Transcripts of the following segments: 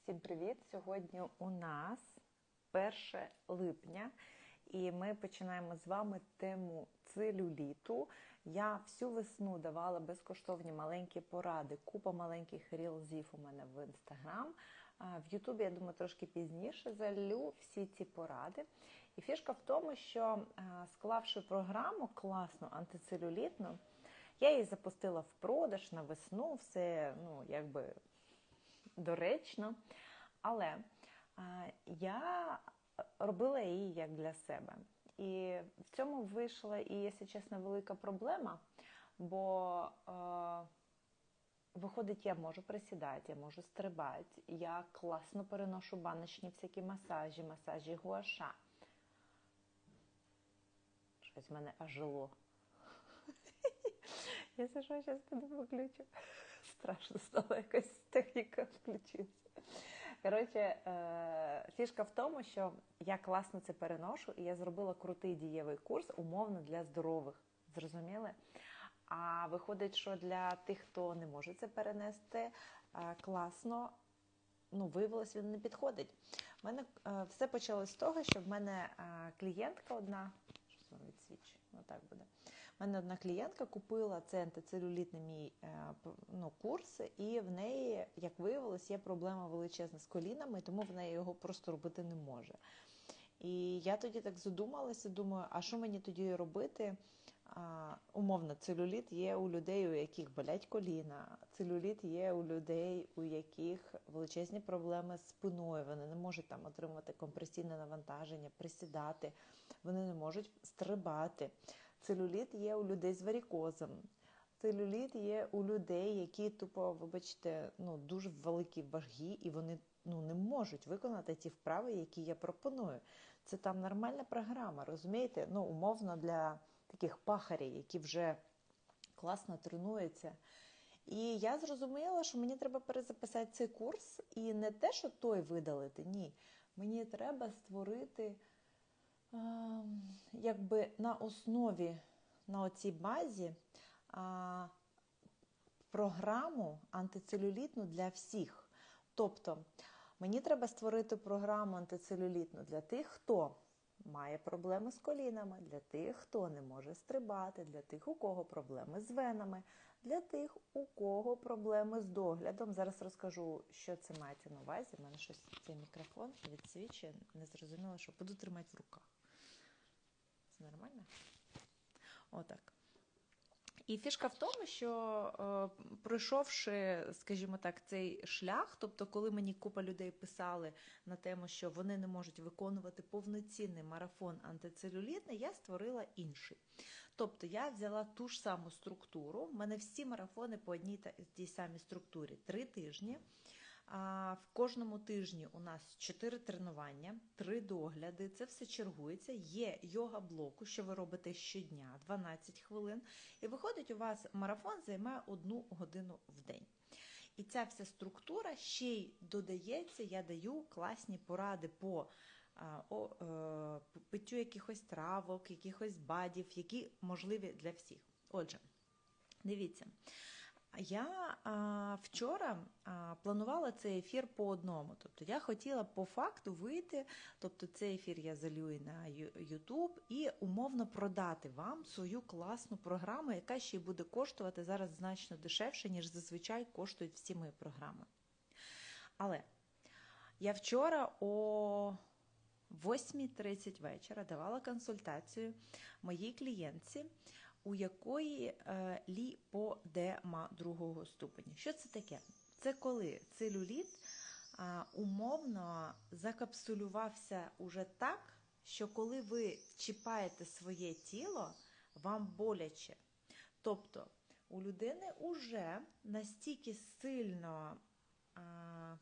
Всім привіт! Сьогодні у нас 1 липня, і ми починаємо з вами тему целюліту. Я всю весну давала безкоштовні маленькі поради, купа маленьких рілзів у мене в інстаграм. В Ютубі, я думаю, трошки пізніше залю всі ці поради. І фішка в тому, що склавши програму класну антицелюлітну, я її запустила в продаж на весну, все ну, якби доречно. Але я робила її як для себе. І в цьому вийшла і, якщо чесно, велика проблема, бо е, виходить, я можу присідати, я можу стрибати, я класно переношу баночні всякі масажі, масажі гуаша. Щось в мене аж жило. Я що зараз піду виключу. Страшно стало якась техніка включитися. Коротше, е, фішка в тому, що я класно це переношу, і я зробила крутий дієвий курс, умовно для здорових. Зрозуміли? А виходить, що для тих, хто не може це перенести, е, класно, ну, виявилось, він не підходить. У мене е, все почалось з того, що в мене клієнтка одна, щось вам відсвічує, ну так буде. У мене одна клієнтка купила цей антицелюлітний мій ну, курс, і в неї, як виявилось, є проблема величезна з колінами, тому в неї його просто робити не може. І я тоді так задумалася, думаю, а що мені тоді робити? А, Умовно, целюліт є у людей, у яких болять коліна, целюліт є у людей, у яких величезні проблеми з спиною, вони не можуть там отримати компресійне навантаження, присідати, вони не можуть стрибати. Целюліт є у людей з варікозом. Целюліт є у людей, які тупо, вибачте, ну дуже великі ваги, і вони ну, не можуть виконати ті вправи, які я пропоную. Це там нормальна програма, розумієте? Ну, умовно для таких пахарів, які вже класно тренуються. І я зрозуміла, що мені треба перезаписати цей курс, і не те, що той видалити, ні. Мені треба створити якби на основі, на оцій базі програму антицелюлітну для всіх. Тобто мені треба створити програму антицелюлітну для тих, хто має проблеми з колінами, для тих, хто не може стрибати, для тих, у кого проблеми з венами, для тих, у кого проблеми з доглядом. Зараз розкажу, що це мається на увазі. У мене щось цей мікрофон відсвічує, не зрозуміло, що буду тримати в руках. Нормально? Отак. І фішка в тому, що е, пройшовши, скажімо так, цей шлях, тобто, коли мені купа людей писали на тему, що вони не можуть виконувати повноцінний марафон антицелюлітний, я створила інший. Тобто я взяла ту ж саму структуру. У мене всі марафони по одній та тій самій структурі три тижні. В кожному тижні у нас 4 тренування, 3 догляди, це все чергується. Є йога-блоку, що ви робите щодня, 12 хвилин. І виходить, у вас марафон займає 1 годину в день. І ця вся структура ще й додається, я даю класні поради по е, питтю якихось травок, якихось бадів, які можливі для всіх. Отже, дивіться. Я а, вчора а, планувала цей ефір по одному. Тобто я хотіла по факту вийти, тобто цей ефір я залюю на YouTube і умовно продати вам свою класну програму, яка ще й буде коштувати зараз значно дешевше, ніж зазвичай коштують всі мої програми. Але я вчора о 8.30 вечора давала консультацію моїй клієнтці у якої е, ліподема другого ступеня. Що це таке? Це коли целюліт умовно закапсулювався уже так, що коли ви чіпаєте своє тіло, вам боляче. Тобто у людини вже настільки сильно а,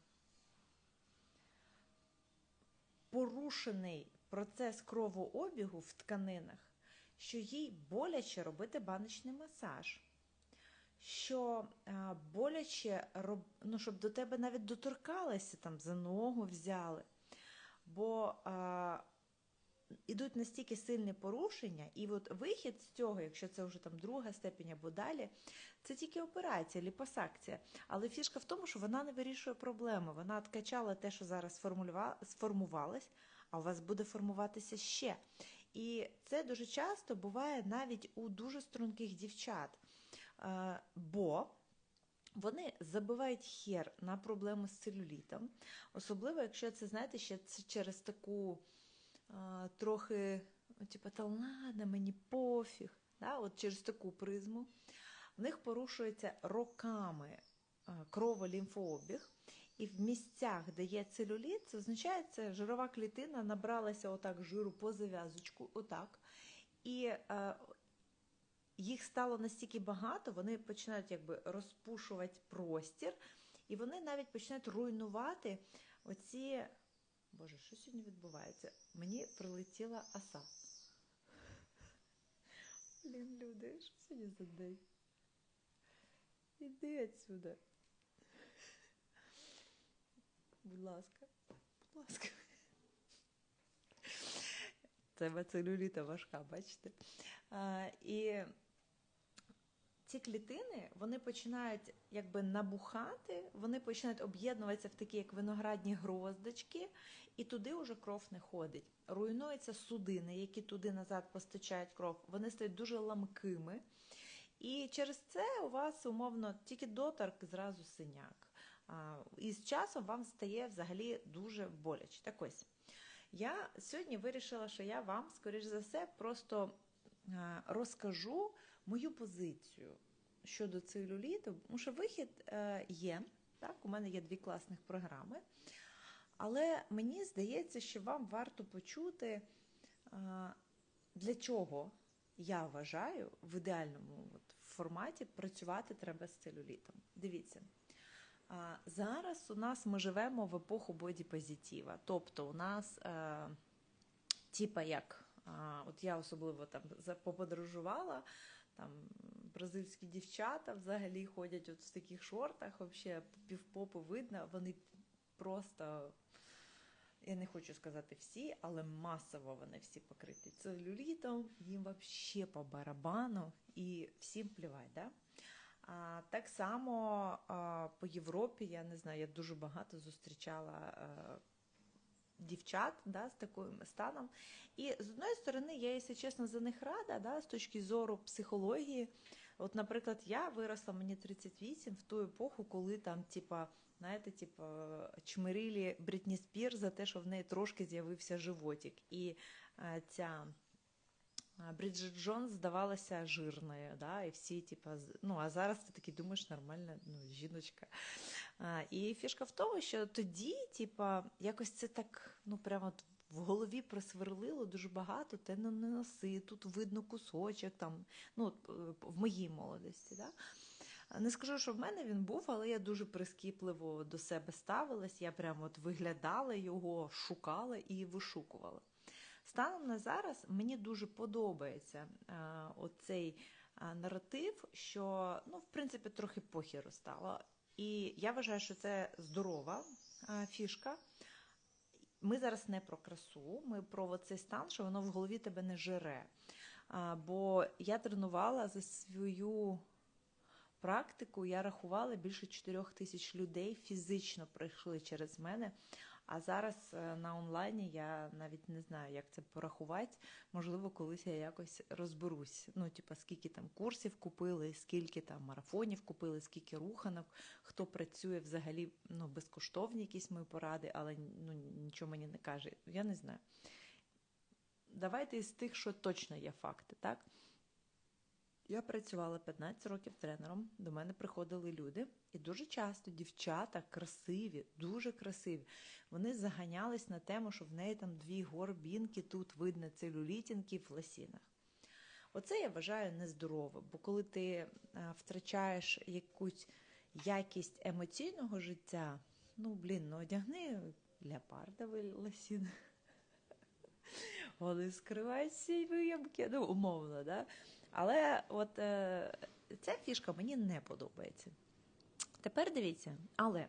порушений процес кровообігу в тканинах, що їй боляче робити баночний масаж. Що боляче, ну, щоб до тебе навіть доторкалися, там, за ногу взяли. Бо а, ідуть настільки сильні порушення, і от вихід з цього, якщо це вже там друга степень або далі, це тільки операція, ліпосакція. Але фішка в тому, що вона не вирішує проблеми. Вона откачала те, що зараз сформувалось, а у вас буде формуватися ще. І це дуже часто буває навіть у дуже струнких дівчат. Е, бо вони забивають хер на проблему з целюлітом, особливо, якщо це, знаєте, ще через таку трохи, ну, типу, та ладно, мені пофіг, да? от через таку призму. В них порушується роками крово-лімфообіг, і в місцях, де є целюліт, це означає, що жирова клітина набралася отак жиру по зав'язочку, отак. І е, їх стало настільки багато, вони починають якби розпушувати простір, і вони навіть починають руйнувати оці. Боже, що сьогодні відбувається? Мені прилетіла оса. Блін, люди, що сьогодні за день? Іди отсюда. Будь ласка, будь ласка. Це целюліта важка, бачите? А, І ці клітини вони починають якби набухати, вони починають об'єднуватися в такі, як виноградні гроздочки, і туди вже кров не ходить. Руйнуються судини, які туди назад постачають кров, вони стають дуже ламкими. І через це у вас умовно тільки доторк зразу синяк. І з часом вам стає взагалі дуже боляче. Так ось я сьогодні вирішила, що я вам, скоріш за все, просто розкажу мою позицію щодо целюліту, тому що вихід е, є. Так, У мене є дві класних програми. Але мені здається, що вам варто почути, для чого я вважаю в ідеальному форматі працювати треба з целюлітом. Дивіться. Зараз у нас ми живемо в епоху бодіпозитива. Тобто у нас, е, типа як, е, от я особливо там поподорожувала, там бразильські дівчата взагалі ходять от в таких шортах, взагалі півпопу видно, вони просто. Я не хочу сказати всі, але масово вони всі покриті целюлітом, їм взагалі по барабану і всім плівать. Да? А, Так само а, по Європі, я не знаю, я дуже багато зустрічала а, е, дівчат да, з таким станом. І з одної сторони, я, якщо чесно, за них рада, да, з точки зору психології. От, наприклад, я виросла мені 38 в ту епоху, коли там, типа, знаєте, типа, чмирілі Брітні Спір за те, що в неї трошки з'явився животик. І а, ця. Бріджит Джонс здавалася жирною, да, і всі, типу, ну, а зараз ти такий думаєш, нормальна ну, жіночка. А, І фішка в тому, що тоді, типу, якось це так, ну, прямо в голові просверлило дуже багато, те не носи, тут видно кусочок, там, ну, в моїй молодості. Да? Не скажу, що в мене він був, але я дуже прискіпливо до себе ставилась, я прямо от виглядала його, шукала і вишукувала. Станом на зараз мені дуже подобається а, е, оцей а, наратив, що ну, в принципі трохи похіру стало. І я вважаю, що це здорова а, фішка. Ми зараз не про красу, ми про цей стан, що воно в голові тебе не жире. А, бо я тренувала за свою практику, я рахувала більше 4 тисяч людей фізично пройшли через мене. А зараз е, на онлайні я навіть не знаю, як це порахувати. Можливо, колись я якось розберусь. Ну, типа, скільки там курсів купили, скільки там марафонів купили, скільки руханок, хто працює взагалі ну, безкоштовні якісь мої поради, але ну, нічого мені не каже. Я не знаю. Давайте із тих, що точно є факти, так? Я працювала 15 років тренером, до мене приходили люди, і дуже часто дівчата красиві, дуже красиві. Вони заганялись на тему, що в неї там дві горбінки, тут видно целюлітінки в ласінах. Оце я вважаю нездорово, бо коли ти е, втрачаєш якусь якість емоційного життя, ну, блін, ну одягни леопардовий ласін. Вони скривають всі виямки, ну, умовно, да? Але от е, ця фішка мені не подобається. Тепер дивіться, але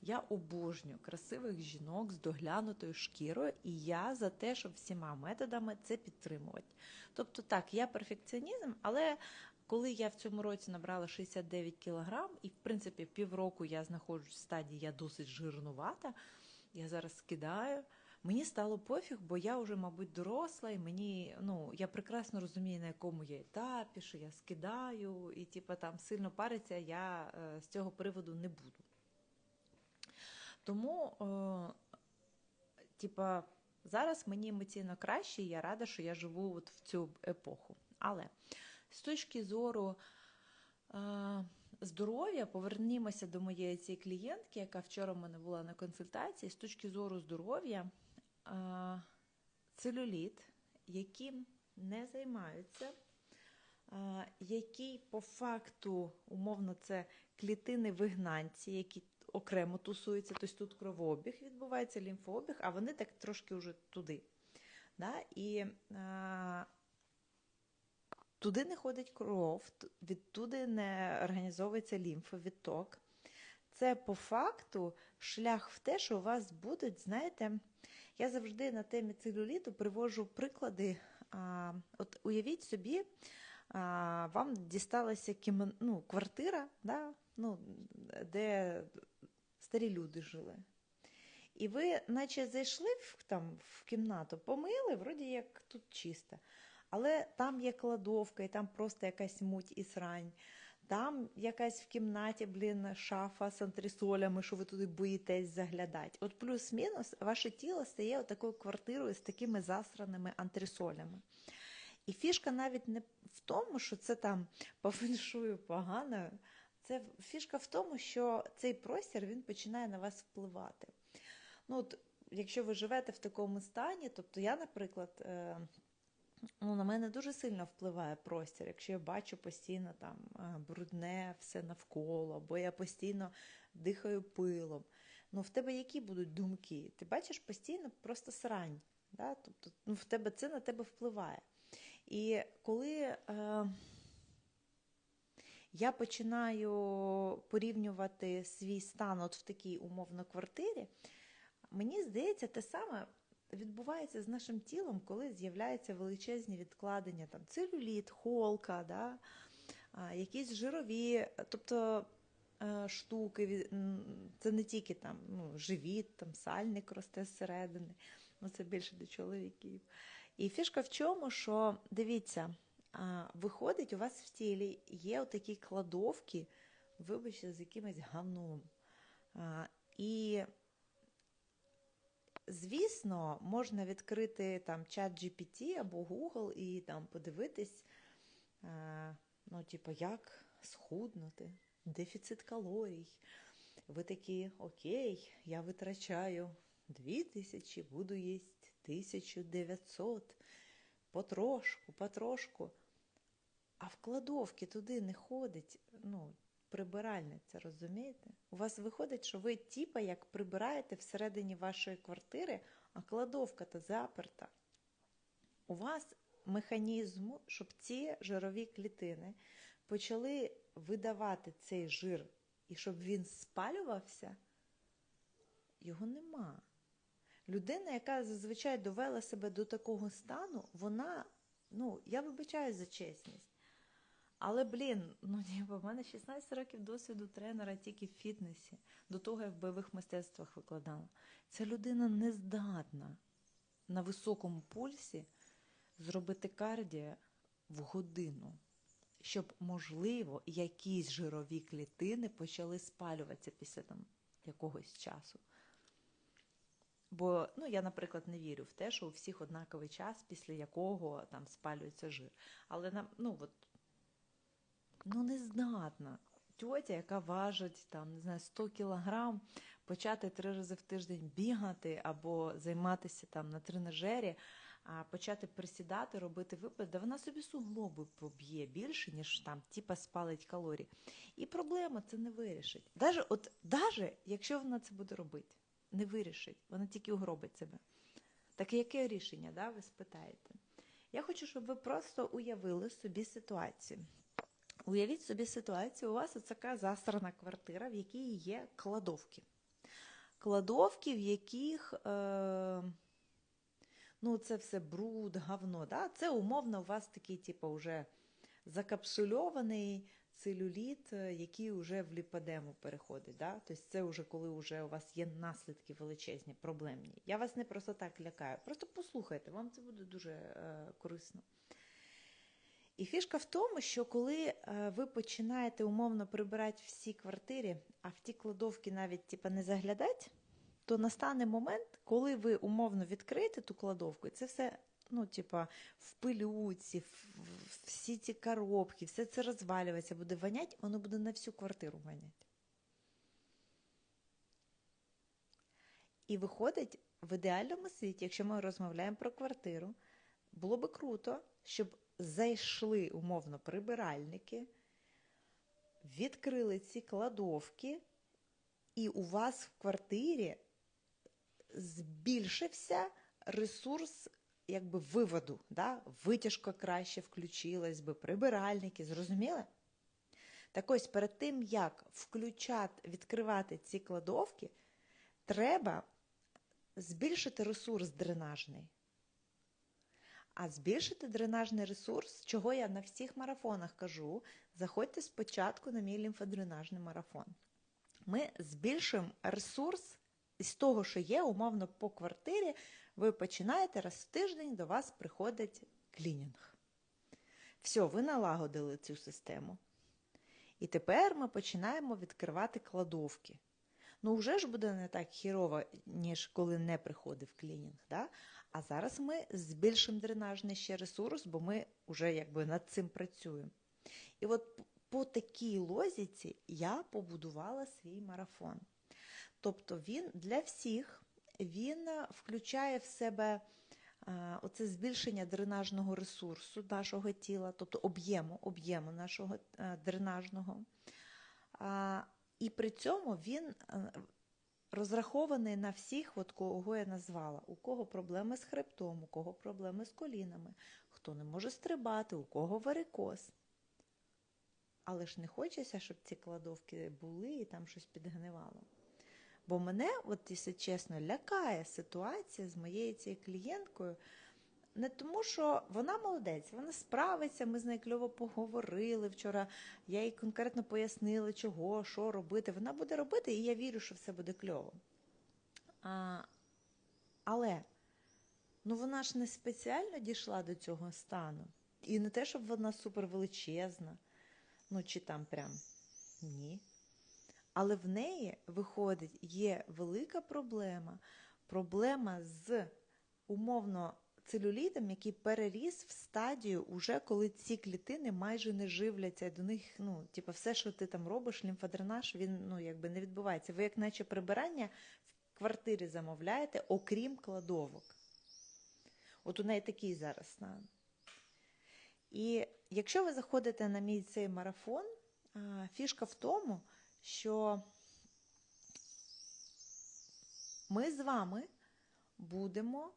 Я обожнюю красивих жінок з доглянутою шкірою, і я за те, щоб всіма методами це підтримувати. Тобто, так, я перфекціонізм, але коли я в цьому році набрала 69 кілограм, і в принципі півроку я знаходжусь в стадії, я досить жирнувата, я зараз скидаю. Мені стало пофіг, бо я вже, мабуть, доросла, і мені ну я прекрасно розумію, на якому я етапі, що я скидаю, і типу, там сильно париться я е, з цього приводу не буду. Тому, е, типа, зараз мені емоційно краще, і я рада, що я живу от в цю епоху. Але з точки зору е, здоров'я, повернімося до моєї цієї клієнтки, яка вчора в мене була на консультації. З точки зору здоров'я, целюліт, яким не займаються, який по факту, умовно, це клітини вигнанці, які окремо тусуються, тобто тут кровообіг відбувається, лімфообіг, а вони так трошки вже туди. Да? І а, туди не ходить кров, відтуди не організовується лімфовідток. Це по факту шлях в те, що у вас будуть, знаєте, я завжди на темі целюліту привожу приклади. А, От уявіть собі, а, вам дісталася кім... ну, квартира, да? ну, де старі люди жили. І ви, наче зайшли в, там, в кімнату, помили, вроді як тут чисто. Але там є кладовка, і там просто якась муть і срань. Там якась в кімнаті, блін, шафа з антресолями, що ви туди боїтесь заглядати. От плюс-мінус, ваше тіло стає такою квартирою з такими засраними антресолями. І фішка навіть не в тому, що це там по погано. Це фішка в тому, що цей простір він починає на вас впливати. Ну, от, Якщо ви живете в такому стані, тобто я, наприклад, е, ну, на мене дуже сильно впливає простір, якщо я бачу постійно там е, брудне все навколо, бо я постійно дихаю пилом. Ну, в тебе які будуть думки? Ти бачиш постійно просто срань. Да? Тобто, ну, в тебе це на тебе впливає. І коли. Е, я починаю порівнювати свій стан от в такій умовно квартирі, мені здається, те саме відбувається з нашим тілом, коли з'являються величезні відкладення, там целюліт, холка, да, якісь жирові, тобто е, штуки, це не тільки там ну, живіт, там сальник росте зсередини, ну це більше до чоловіків. І фішка в чому, що дивіться виходить, у вас в тілі є отакі кладовки, вибачте, з якимось гавном. І, звісно, можна відкрити там чат GPT або Google і там подивитись, ну, типу, як схуднути, дефіцит калорій. Ви такі, окей, я витрачаю 2000, буду їсти 1900 потрошку, потрошку. А в кладовки туди не ходить, ну, прибиральниця, розумієте? У вас виходить, що ви тіпа як прибираєте всередині вашої квартири, а кладовка то заперта. У вас механізм, щоб ці жирові клітини почали видавати цей жир, і щоб він спалювався, його нема. Людина, яка зазвичай довела себе до такого стану, вона, ну, я вибачаю за чесність. Але, блін, ну ніби в мене 16 років досвіду тренера тільки в фітнесі, до того я в бойових мистецтвах викладала. Ця людина не здатна на високому пульсі зробити кардіо в годину, щоб, можливо, якісь жирові клітини почали спалюватися після там якогось часу. Бо ну, я, наприклад, не вірю в те, що у всіх однаковий час, після якого там спалюється жир. Але нам, ну от, ну не здатна. Тьотя, яка важить там, не знаю, 100 кілограм, почати три рази в тиждень бігати або займатися там на тренажері, а почати присідати, робити випад, да вона собі суглоби поб'є більше, ніж там, типа спалить калорії. І проблема це не вирішить. Даже, от, даже якщо вона це буде робити не вирішить, вона тільки угробить себе. Так яке рішення, да, ви спитаєте? Я хочу, щоб ви просто уявили собі ситуацію. Уявіть собі ситуацію, у вас така засрана квартира, в якій є кладовки. кладовки, в яких е, ну, це все бруд, говно. Да? Це умовно у вас такий, типу, вже закапсульований целюліт, е, який вже в ліподему переходить. Да? Тобто це вже коли вже у вас є наслідки величезні, проблемні. Я вас не просто так лякаю. Просто послухайте, вам це буде дуже е, корисно. І фішка в тому, що коли е, ви починаєте умовно прибирати всі квартири, а в ті кладовки навіть типу, не заглядати, то настане момент, коли ви умовно відкриєте ту кладовку, і це все ну, типа, в пилюці, всі ці коробки, все це розвалюється, буде вонять, воно буде на всю квартиру воняти. І виходить, в ідеальному світі, якщо ми розмовляємо про квартиру, було би круто, щоб зайшли умовно прибиральники, відкрили ці кладовки, і у вас в квартирі збільшився ресурс якби виводу, да? витяжка краще включилась би, прибиральники, зрозуміли? Так ось перед тим, як включати, відкривати ці кладовки, треба збільшити ресурс дренажний. А збільшити дренажний ресурс, чого я на всіх марафонах кажу, заходьте спочатку на мій лімфодренажний марафон. Ми збільшуємо ресурс з того, що є, умовно, по квартирі, ви починаєте раз в тиждень до вас приходить клінінг. Все, ви налагодили цю систему. І тепер ми починаємо відкривати кладовки. Ну, вже ж буде не так хірово, ніж коли не приходив клінінг. Да? А зараз ми збільшимо дренажний ще ресурс, бо ми вже якби над цим працюємо. І от по такій лозіці я побудувала свій марафон. Тобто він для всіх він включає в себе оце збільшення дренажного ресурсу нашого тіла, тобто об'єму об'єму нашого дренажного. І при цьому він розрахований на всіх, от кого я назвала, у кого проблеми з хребтом, у кого проблеми з колінами, хто не може стрибати, у кого варикоз. Але ж не хочеться, щоб ці кладовки були і там щось підгнивало. Бо мене, от, якщо чесно, лякає ситуація з моєю цією клієнткою. Не тому, що вона молодець, вона справиться, ми з нею кльово поговорили вчора. Я їй конкретно пояснила, чого, що робити. Вона буде робити, і я вірю, що все буде кльово. А, Але ну вона ж не спеціально дійшла до цього стану. І не те, щоб вона супервеличезна, ну чи там прям ні. Але в неї, виходить, є велика проблема. Проблема з умовно целюлітом, який переріс в стадію, уже коли ці клітини майже не живляться. До них, ну, типу, все, що ти там робиш, лімфодренаж, він ну, якби не відбувається. Ви, як наче прибирання в квартирі замовляєте, окрім кладовок. От у неї такий зараз стан. І якщо ви заходите на мій цей марафон, фішка в тому, що ми з вами будемо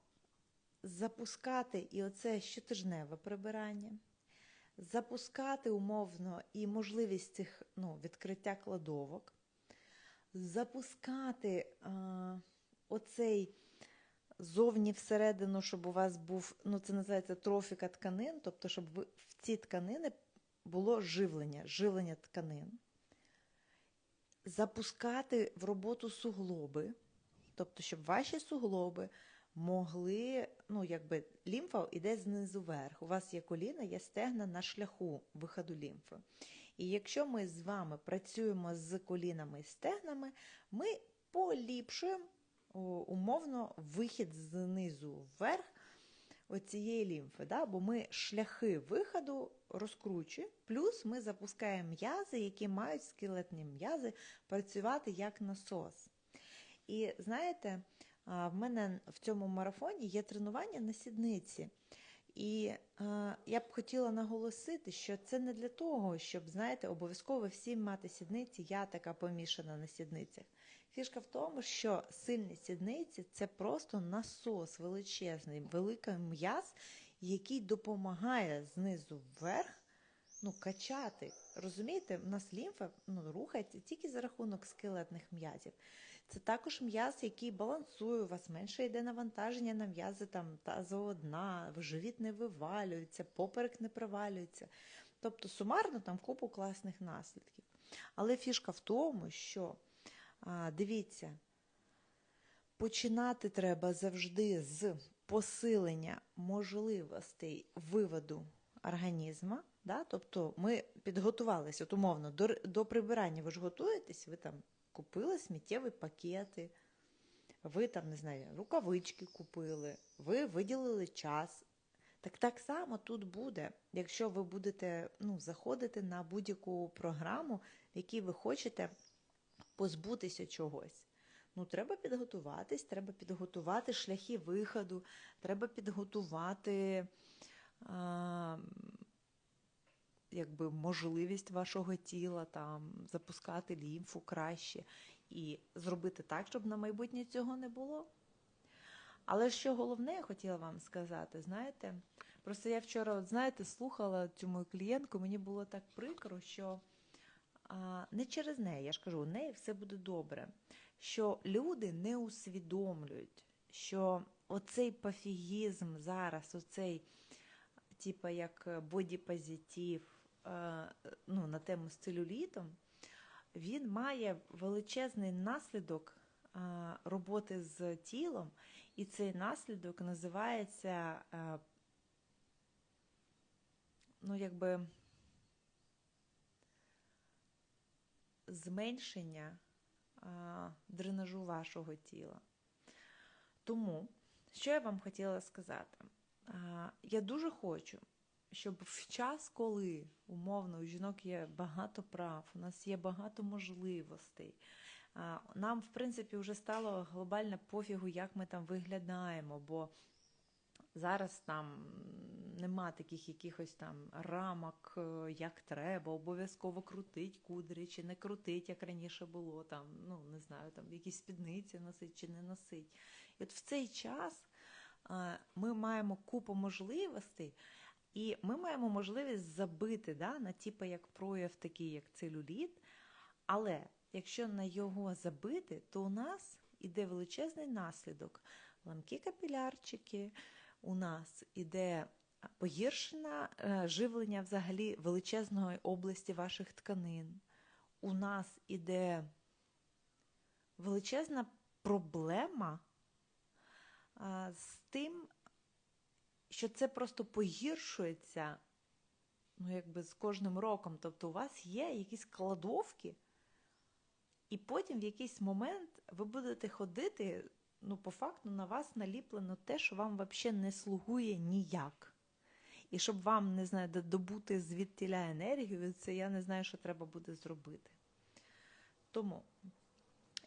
запускати і оце щотижневе прибирання, запускати умовно і можливість цих ну, відкриття кладовок, запускати а, оцей зовні всередину, щоб у вас був, ну це називається трофіка тканин, тобто, щоб в ці тканини було живлення, живлення тканин. Запускати в роботу суглоби, тобто, щоб ваші суглоби могли, ну, якби лімфа йде знизу вверх. У вас є коліна, є стегна на шляху виходу лімфи. І якщо ми з вами працюємо з колінами і стегнами, ми поліпшуємо умовно вихід знизу вверх оцієї лімфи, да? бо ми шляхи виходу розкручуємо, плюс ми запускаємо м'язи, які мають скелетні м'язи працювати як насос. І знаєте, в мене в цьому марафоні є тренування на сідниці. І е, я б хотіла наголосити, що це не для того, щоб, знаєте, обов'язково всім мати сідниці, я така помішана на сідницях. Фішка в тому, що сильні сідниці це просто насос величезний, великий м'яз, який допомагає знизу вверх ну, качати. Розумієте, у нас лімфа ну, рухається тільки за рахунок скелетних м'язів. Це також м'яз, який балансує, у вас менше йде навантаження на м'язи там тазового дна, живіт не вивалюється, поперек не провалюється. Тобто сумарно там купу класних наслідків. Але фішка в тому, що дивіться, починати треба завжди з посилення можливостей виводу організму. Да? Тобто ми підготувалися от умовно до, до прибирання. Ви ж готуєтесь, ви там купили сміттєві пакети, ви там, не знаю, рукавички купили, ви виділили час. Так так само тут буде, якщо ви будете ну, заходити на будь-яку програму, в якій ви хочете позбутися чогось. Ну, треба підготуватись, треба підготувати шляхи виходу, треба підготувати а, якби, можливість вашого тіла там, запускати лімфу краще і зробити так, щоб на майбутнє цього не було. Але що головне, я хотіла вам сказати, знаєте, просто я вчора, от знаєте, слухала цю мою клієнтку, мені було так прикро, що а, не через неї, я ж кажу, у неї все буде добре. Що люди не усвідомлюють, що оцей пофігізм зараз, оцей, типа як бодіпозитив, ну, на тему з целюлітом, він має величезний наслідок роботи з тілом, і цей наслідок називається, ну, якби зменшення дренажу вашого тіла. Тому, що я вам хотіла сказати? Я дуже хочу, щоб в час, коли умовно у жінок є багато прав, у нас є багато можливостей. Нам, в принципі, вже стало глобально пофігу, як ми там виглядаємо, бо зараз там нема таких якихось там рамок, е, як треба, обов'язково крутить кудрі, чи не крутить, як раніше було, там, ну, не знаю, там якісь спідниці носить чи не носить. І от в цей час ми маємо купу можливостей. І ми маємо можливість забити да, на типу як прояв, такий як целюліт. Але якщо на його забити, то у нас іде величезний наслідок. Ламкі капілярчики, у нас іде погіршене живлення взагалі величезної області ваших тканин. У нас іде величезна проблема з тим, що це просто погіршується ну, якби з кожним роком. Тобто у вас є якісь кладовки, і потім в якийсь момент ви будете ходити, ну, по факту на вас наліплено те, що вам взагалі не слугує ніяк. І щоб вам, не знаю, добути звідтіля енергію, це я не знаю, що треба буде зробити. Тому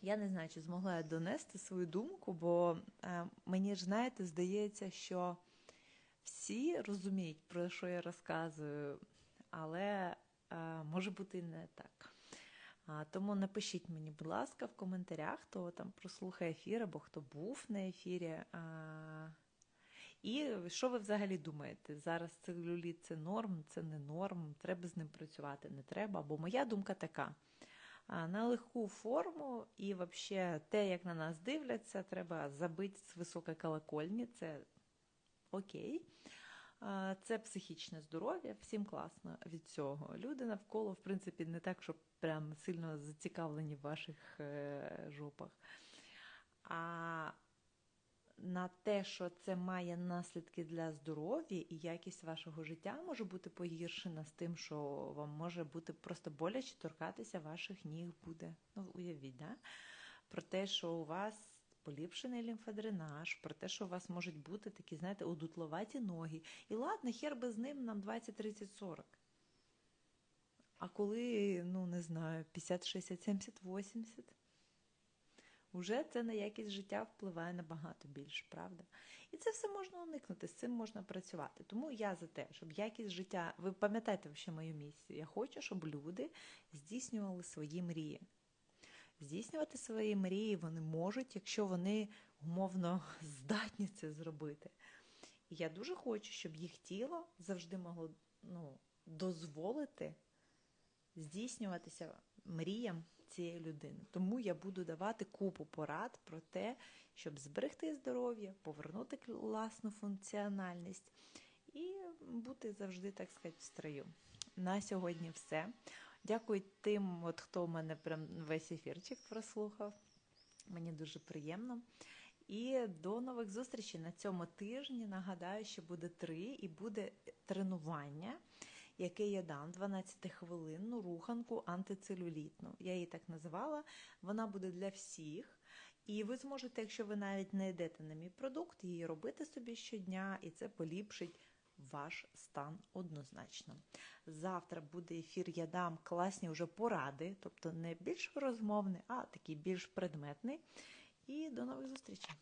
я не знаю, чи змогла я донести свою думку, бо е, мені ж, знаєте, здається, що всі розуміють, про що я розказую, але е, може бути і не так. Тому напишіть мені, будь ласка, в коментарях, хто там прослухає ефір або хто був на ефірі. І що ви взагалі думаєте? Зараз целюліт це норм, це не норм, треба з ним працювати, не треба. Бо моя думка така. На легку форму і взагалі те, як на нас дивляться, треба забити з високої колокольні. Це окей. Це психічне здоров'я, всім класно від цього. Люди навколо, в принципі, не так, щоб прям сильно зацікавлені в ваших е, жопах. А на те, що це має наслідки для здоров'я і якість вашого життя може бути погіршена з тим, що вам може бути просто боляче торкатися ваших ніг буде. Ну, уявіть, да? про те, що у вас поліпшений лімфодренаж, про те, що у вас можуть бути такі, знаєте, удутловаті ноги. І ладно, хер би з ним нам 20, 30, 40. А коли, ну, не знаю, 50, 60, 70, 80, вже це на якість життя впливає набагато більше, правда? І це все можна уникнути, з цим можна працювати. Тому я за те, щоб якість життя, ви пам'ятаєте ще мою місію. Я хочу, щоб люди здійснювали свої мрії. Здійснювати свої мрії вони можуть, якщо вони умовно здатні це зробити. І я дуже хочу, щоб їх тіло завжди могло ну, дозволити здійснюватися мріям цієї людини. Тому я буду давати купу порад про те, щоб зберегти здоров'я, повернути класну функціональність і бути завжди, так сказати, в строю. На сьогодні все. Дякую тим, от хто в мене прям весь ефірчик прослухав. Мені дуже приємно. І до нових зустрічей на цьому тижні. Нагадаю, що буде три і буде тренування, яке я дам 12-хвилинну руханку антицелюлітну. Я її так називала. Вона буде для всіх. І ви зможете, якщо ви навіть не йдете на мій продукт, її робити собі щодня, і це поліпшить ваш стан однозначно. Завтра буде ефір, я дам класні вже поради, тобто не більш розмовний, а такий більш предметний. І до нових зустрічей.